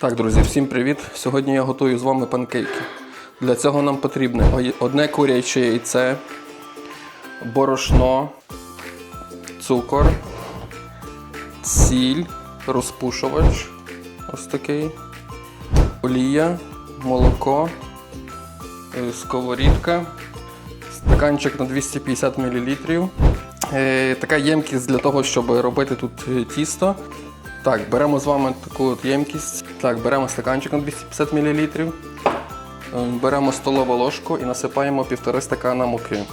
Так, друзі, всім привіт! Сьогодні я готую з вами панкейки. Для цього нам потрібне одне куряче яйце, борошно, цукор, сіль, розпушувач, ось такий, олія, молоко, е, сковорідка, стаканчик на 250 мл. Е, Така ємкість для того, щоб робити тут е, тісто. Так, беремо з вами таку от ємкість. Так, беремо стаканчик на 250 мл. Беремо столову ложку і насипаємо півтори стакана муки.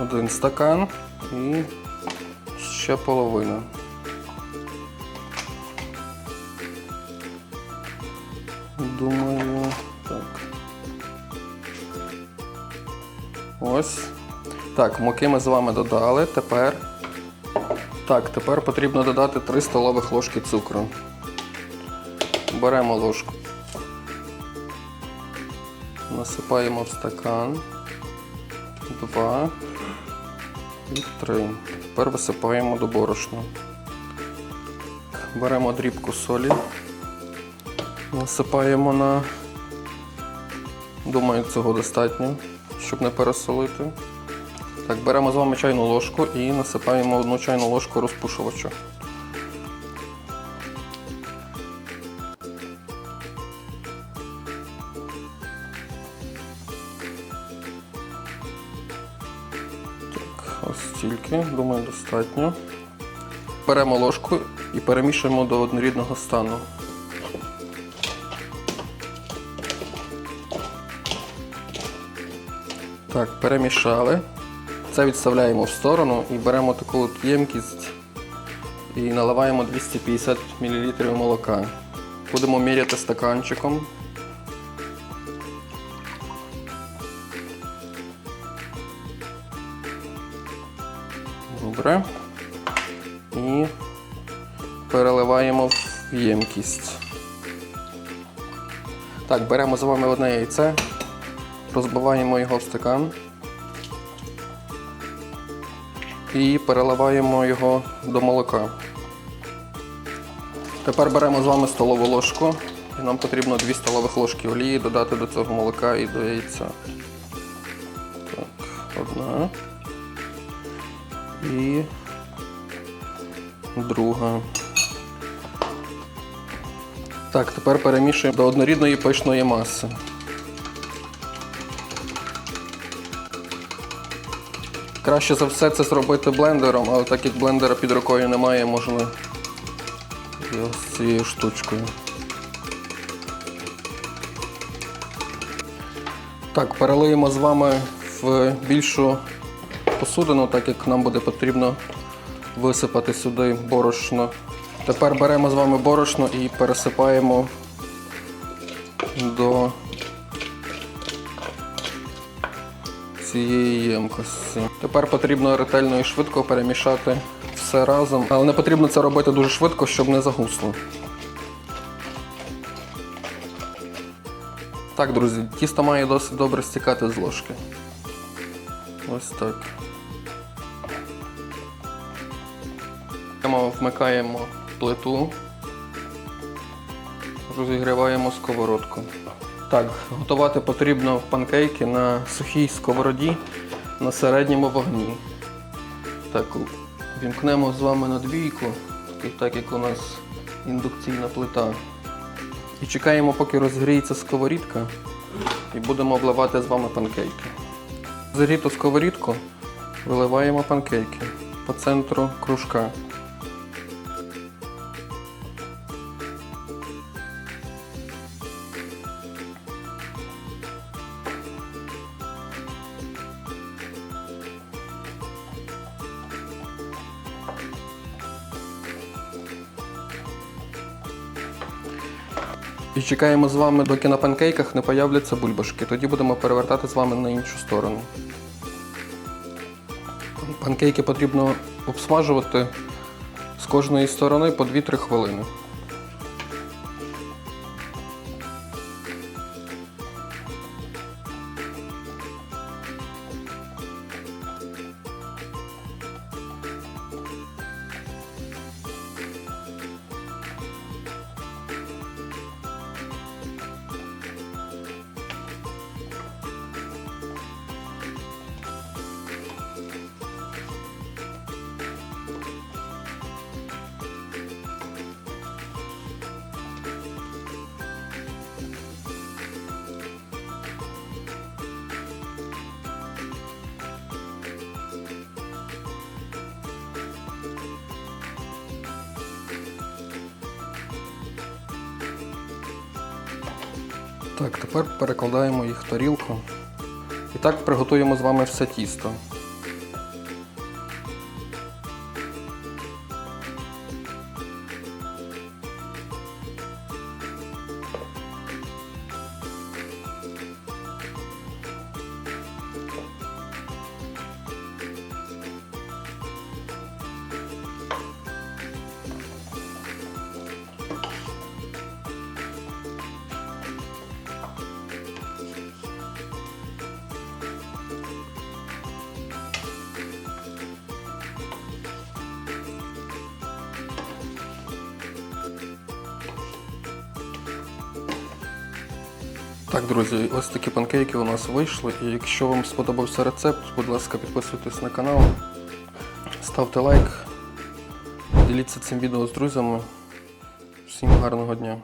Один стакан і ще половина. Думаю, так. Ось. Так, муки ми з вами додали. Тепер. Так, тепер потрібно додати 3 столових ложки цукру. Беремо ложку. Насипаємо в стакан. Два. І три. Тепер висипаємо до борошна. Беремо дрібку солі. Насипаємо на. Думаю, цього достатньо, щоб не пересолити. Так, беремо з вами чайну ложку і насипаємо одну чайну ложку розпушувача. Ось стільки, думаю, достатньо. Беремо ложку і перемішуємо до однорідного стану. Так, перемішали. Це відставляємо в сторону і беремо таку от ємкість і наливаємо 250 мл молока. Будемо міряти стаканчиком. Добре. І переливаємо в ємкість. Так, беремо з вами одне яйце, розбиваємо його в стакан і переливаємо його до молока. Тепер беремо з вами столову ложку і нам потрібно 2 столових ложки олії додати до цього молока і до яйця. Так, одна. І друга. Так, тепер перемішуємо до однорідної пишної маси. Краще за все це зробити блендером, але так як блендера під рукою немає, можна і ось цією штучкою. Так, перелиємо з вами в більшу посудину, так як нам буде потрібно висипати сюди борошно. Тепер беремо з вами борошно і пересипаємо до цієї ємкості. Тепер потрібно ретельно і швидко перемішати все разом, але не потрібно це робити дуже швидко, щоб не загусло. Так, друзі, тісто має досить добре стікати з ложки. Ось так. Вмикаємо плиту, розігріваємо сковородку. Так, готувати потрібно панкейки на сухій сковороді на середньому вогні. Так, вімкнемо з вами на двійку, так- як у нас індукційна плита. І чекаємо, поки розгріється сковорідка, і будемо обливати з вами панкейки. Загріту сковорідку виливаємо панкейки по центру кружка. І чекаємо з вами, доки на панкейках не появляться бульбашки. Тоді будемо перевертати з вами на іншу сторону. Панкейки потрібно обсмажувати з кожної сторони по 2-3 хвилини. Так, тепер перекладаємо їх в тарілку. І так приготуємо з вами все тісто. Так, друзі, ось такі панкейки у нас вийшли. І якщо вам сподобався рецепт, будь ласка, підписуйтесь на канал, ставте лайк, діліться цим відео з друзями. Всім гарного дня!